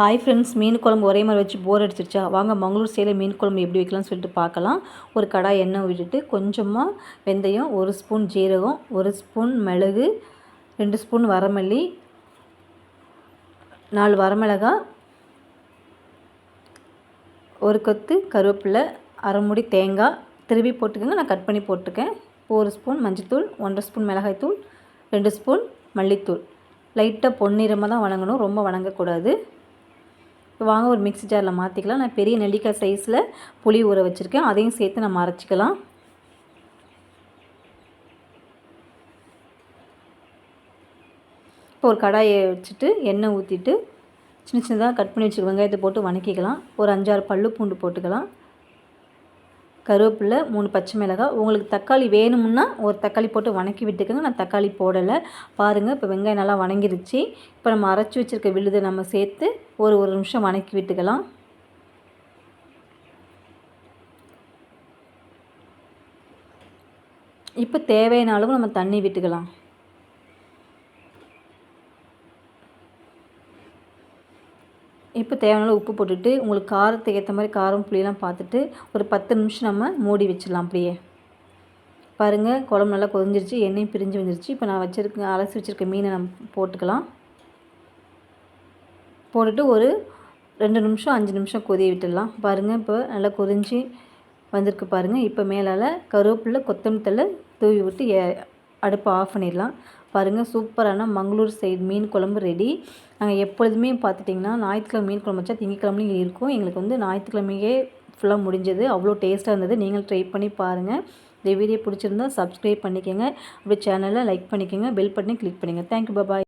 Hi friends மீன் குழம்பு ஒரே மாதிரி வச்சு போர் அடிச்சிருச்சா? வாங்க மங்களூர் சேலை மீன் குழம்பு எப்படி வைக்கலாம்னு சொல்லிட்டு பார்க்கலாம். ஒரு கடாய் எண்ணெய் விட்டுட்டு கொஞ்சமாக வெந்தயம் ஒரு ஸ்பூன் ஜீரகம் ஒரு ஸ்பூன் மிளகு ரெண்டு ஸ்பூன் வரமல்லி நாலு வரமிளகா ஒரு கொத்து கருவேப்பிலை அரைமுடி தேங்காய். திருவி போட்டுக்கோங்க நான் கட் பண்ணி போட்டிருக்கேன். ஒரு ஸ்பூன் மஞ்சள்தூள் ஒன்றரை ஸ்பூன் மிளகாய்த்தூள் ரெண்டு ஸ்பூன் மல்லித்தூள். லைட்டாக பொன்னிறமாக தான் வணங்கணும். ரொம்ப வணங்கக்கூடாது. வாங்க ஒரு மிக்ஸி ஜாரில் மாற்றிக்கலாம் நான் பெரிய நெல்லிக்காய் சைஸில் புளி ஊற வச்சுருக்கேன். அதையும் சேர்த்து நம்ம அரைச்சிக்கலாம். இப்போ ஒரு கடாயை வச்சுட்டு எண்ணெய் ஊற்றிட்டு சின்ன சின்னதாக கட் பண்ணி வச்சுருக்க வெங்காயத்தை போட்டு வணக்கிக்கலாம். ஒரு அஞ்சாறு பல்லு பூண்டு போட்டுக்கலாம். கருவேப்பிலை மூணு பச்சை மிளகாய். உங்களுக்கு தக்காளி வேணும்னா ஒரு தக்காளி போட்டு வணக்கி விட்டுக்கோங்க. நான் தக்காளி போடலை. பாருங்கள் இப்போ வெங்காயம் நல்லா வணங்கிருச்சு. இப்போ நம்ம அரைச்சி வச்சுருக்க விழுதை நம்ம சேர்த்து ஒரு ஒரு நிமிஷம் வணக்கி விட்டுக்கலாம். இப்போ தேவையான அளவு நம்ம தண்ணி விட்டுக்கலாம். இப்போ தேவையான உப்பு போட்டுட்டு உங்களுக்கு காரத்துக்கு ஏற்ற மாதிரி காரம் புளியெல்லாம் பார்த்துட்டு ஒரு பத்து நிமிஷம் நம்ம மூடி வச்சிடலாம் அப்படியே. பாருங்கள் குழம்பு நல்லா கொதிஞ்சிருச்சு எண்ணெயும் பிரிஞ்சு வந்துருச்சு. இப்போ நான் வச்சுருக்க அலசி வச்சுருக்க மீனை நம்ம போட்டுக்கலாம். போட்டுட்டு ஒரு ரெண்டு நிமிஷம் அஞ்சு நிமிஷம் கொதிய விட்டுடலாம். பாருங்கள் இப்போ நல்லா கொதிஞ்சு வந்திருக்கு பாருங்கள் இப்போ மேலால் கருவேப்பிலை கொத்தமல்லி தலை தூவி விட்டு அடுப்பை ஆஃப் பண்ணிடலாம். பாருங்கள் சூப்பரான மங்களூர் சைடு மீன் குழம்பு ரெடி நாங்கள் எப்பொழுதுமே பார்த்துட்டிங்கன்னா ஞாயிற்றுக்கிழமை மீன் குழம்பு வச்சா திங்கக்கிழமையும் இருக்கும். எங்களுக்கு வந்து ஞாயிற்றுக்கிழமையே ஃபுல்லாக முடிஞ்சது. அவ்வளோ டேஸ்ட்டாக இருந்தது. நீங்கள் ட்ரை பண்ணி பாருங்கள் இந்த வீடியோ பிடிச்சிருந்தா சப்ஸ்கிரைப் பண்ணிக்கோங்க. அப்படியே சேனலை லைக் பண்ணிக்கோங்க. பெல் பட்டனே கிளிக் பண்ணிக்கோங்க. Thank you bye